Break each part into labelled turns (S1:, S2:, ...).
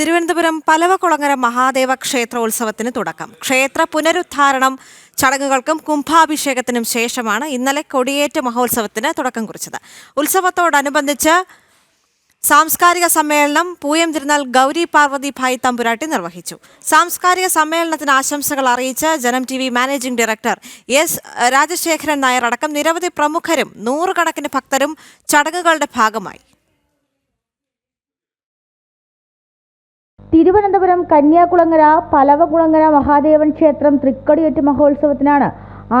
S1: തിരുവനന്തപുരം പലവകുളങ്ങര മഹാദേവ ക്ഷേത്രോത്സവത്തിന് തുടക്കം. ക്ഷേത്ര പുനരുദ്ധാരണം ചടങ്ങുകൾക്കും കുംഭാഭിഷേകത്തിനും ശേഷമാണ് ഇന്നലെ കൊടിയേറ്റ മഹോത്സവത്തിന് തുടക്കം കുറിച്ചത്. ഉത്സവത്തോടനുബന്ധിച്ച് സാംസ്കാരിക സമ്മേളനം പൂയം തിരുനാൾ ഗൗരി പാർവതി ഭായ് തമ്പുരാട്ടി നിർവഹിച്ചു. സാംസ്കാരിക സമ്മേളനത്തിന് ആശംസകൾ അറിയിച്ച Janam T V managing director S Rajasekharan Nair അടക്കം നിരവധി പ്രമുഖരും നൂറുകണക്കിന് ഭക്തരും ചടങ്ങുകളുടെ ഭാഗമായി.
S2: തിരുവനന്തപുരം കന്യാകുളങ്ങര പലവകുളങ്ങര മഹാദേവൻ ക്ഷേത്രം തൃക്കടിയേറ്റ് മഹോത്സവത്തിനാണ്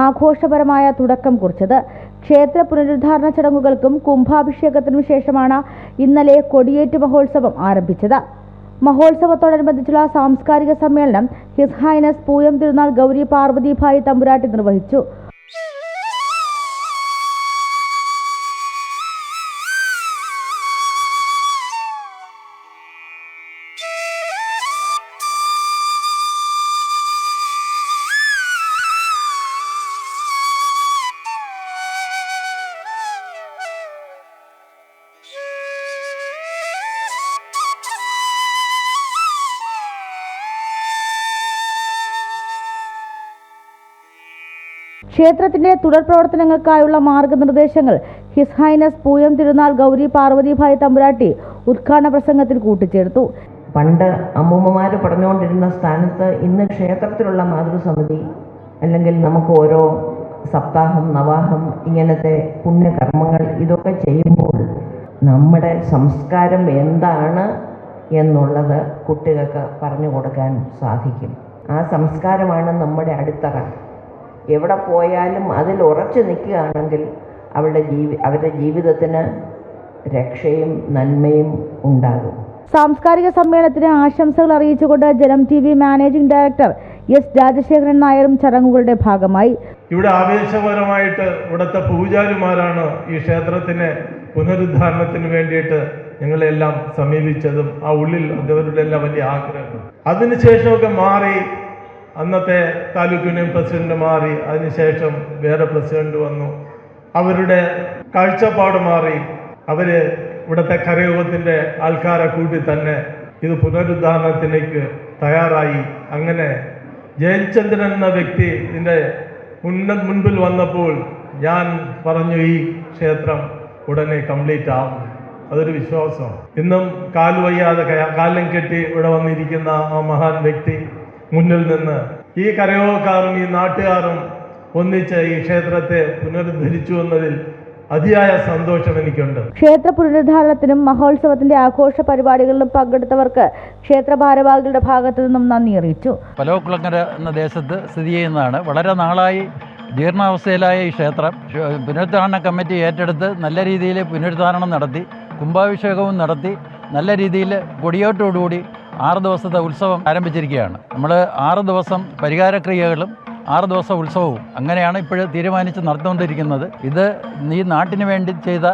S2: ആഘോഷപരമായ തുടക്കം കുറിച്ചത്. ക്ഷേത്ര പുനരുദ്ധാരണ ചടങ്ങുകൾക്കും കുംഭാഭിഷേകത്തിനും ശേഷമാണ് ഇന്നലെ കൊടിയേറ്റ് മഹോത്സവം ആരംഭിച്ചത്. മഹോത്സവത്തോടനുബന്ധിച്ചുള്ള സാംസ്കാരിക സമ്മേളനം ഹിസ് ഹൈനസ് പൂയം തിരുനാൾ ഗൗരി പാർവതിഭായ് തമ്പുരാട്ടി നിർവഹിച്ചു. ക്ഷേത്രത്തിന്റെ തുടർ പ്രവർത്തനങ്ങൾക്കായുള്ള മാർഗനിർദ്ദേശങ്ങൾ ഹിസ് ഹൈനസ് പൂയം തിരുനാൾ ഗൗരി പാർവതിഭായ് തമ്പുരാട്ടി ഉദ്ഘാടന പ്രസംഗത്തിൽ കൂട്ടിച്ചേർത്തു.
S3: പണ്ട് അമ്മൂമ്മമാർ പറഞ്ഞുകൊണ്ടിരുന്ന സ്ഥാനത്ത് ഇന്ന് ക്ഷേത്രത്തിലുള്ള മാതൃസമിതി അല്ലെങ്കിൽ നമുക്ക് ഓരോ സപ്താഹം നവാഹം ഇങ്ങനത്തെ പുണ്യകർമ്മങ്ങൾ ഇതൊക്കെ ചെയ്യുമ്പോൾ നമ്മുടെ സംസ്കാരം എന്താണ് എന്നുള്ളത് കുട്ടികൾക്ക് പറഞ്ഞു കൊടുക്കാൻ സാധിക്കും. ആ സംസ്കാരമാണ് നമ്മുടെ അടിത്തറ. എവിടെ പോയാലും അതിൽ ഉറച്ചു നിൽക്കുകയാണെങ്കിൽ അവരുടെ ജീവി അവരുടെ ജീവിതത്തിന് രക്ഷയും നന്മയും ഉണ്ടാകും.
S2: സാംസ്കാരിക സമ്മേളനത്തിന് ആശംസകൾ അറിയിച്ചുകൊണ്ട് ജലം T V managing director S Rajasekharan നായരും ചടങ്ങുകളുടെ ഭാഗമായി.
S4: ഇവിടെ ആവേശപരമായിട്ട് ഇവിടുത്തെ പൂജാരിമാരാണ് ഈ ക്ഷേത്രത്തിന് പുനരുദ്ധാരണത്തിന് വേണ്ടിയിട്ട് ഞങ്ങളെല്ലാം സമീപിച്ചതും ആ ഉള്ളിൽ അവരുടെ എല്ലാം വലിയ ആഗ്രഹം അതിനുശേഷമൊക്കെ മാറി അന്നത്തെ താലൂക്ക് യൂണിയൻ പ്രസിഡന്റ് മാറി അതിനുശേഷം വേറെ പ്രസിഡന്റ് വന്നു. അവരുടെ കാഴ്ചപ്പാട് മാറി. അവർ ഇവിടുത്തെ കരയോഗത്തിന്റെ ആൾക്കാരെ കൂട്ടി തന്നെ ഇത് പുനരുദ്ധാരണത്തിലേക്ക് തയ്യാറായി. അങ്ങനെ ജയചന്ദ്രൻ എന്ന വ്യക്തി ഇതിന്റെ മുന്ന മുൻപിൽ വന്നപ്പോൾ ഞാൻ പറഞ്ഞു ഈ ക്ഷേത്രം ഉടനെ കംപ്ലീറ്റ് ആവും. അതൊരു വിശ്വാസം. ഇന്നും കാൽ വയ്യാതെ കാലം കെട്ടി ഇവിടെ വന്നിരിക്കുന്ന ആ മഹാൻ വ്യക്തി മുന്നിൽ നിന്ന് ഈ കരയോഗക്കാരും ഈ നാട്ടുകാരും ഒന്നിച്ച് ഈ ക്ഷേത്രത്തെ പുനരുദ്ധരിച്ചു എന്നതിൽ അതിയായ സന്തോഷം എനിക്കുണ്ട്.
S2: ക്ഷേത്ര പുനരുദ്ധാരണത്തിനും മഹോത്സവത്തിന്റെ ആഘോഷ പരിപാടികളിലും പങ്കെടുത്തവർക്ക് ക്ഷേത്ര ഭാരവാഹികളുടെ ഭാഗത്തു നിന്നും നന്ദി അറിയിച്ചു.
S5: പലോക്കുളങ്ങര എന്ന ദേശത്ത് സ്ഥിതി ചെയ്യുന്നതാണ്. വളരെ നാളായി ജീർണാവസ്ഥയിലായ ഈ ക്ഷേത്രം. ക്ഷ- പുനരുദ്ധാരണ കമ്മിറ്റി ഏറ്റെടുത്ത് നല്ല രീതിയിൽ പുനരുദ്ധാരണം നടത്തി കുംഭാഭിഷേകവും നടത്തി നല്ല രീതിയിൽ കൊടിയോട്ടോടുകൂടി ആറ് ദിവസത്തെ ഉത്സവം ആരംഭിച്ചിരിക്കുകയാണ്. നമ്മൾ ആറ് ദിവസം പരിഹാരക്രിയകളും ആറ് ദിവസം ഉത്സവവും അങ്ങനെയാണ് ഇപ്പോൾ തീരുമാനിച്ച് നടന്നുകൊണ്ടിരിക്കുന്നത്. ഇത് ഈ നാട്ടിന് വേണ്ടി ചെയ്ത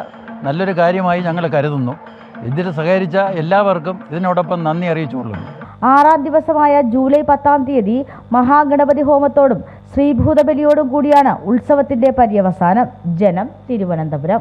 S5: നല്ലൊരു കാര്യമായി ഞങ്ങൾ കരുതുന്നു. ഇതിൽ സഹകരിച്ച എല്ലാവർക്കും ഇതിനോടൊപ്പം നന്ദി അറിയിച്ചുകൊള്ളുന്നു.
S2: ആറാം ദിവസമായ ജൂലൈ പത്താം തീയതി മഹാഗണപതി ഹോമത്തോടും ശ്രീഭൂതബലിയോടും കൂടിയാണ് ഉത്സവത്തിന്റെ പര്യവസാനം. ജനം തിരുവനന്തപുരം.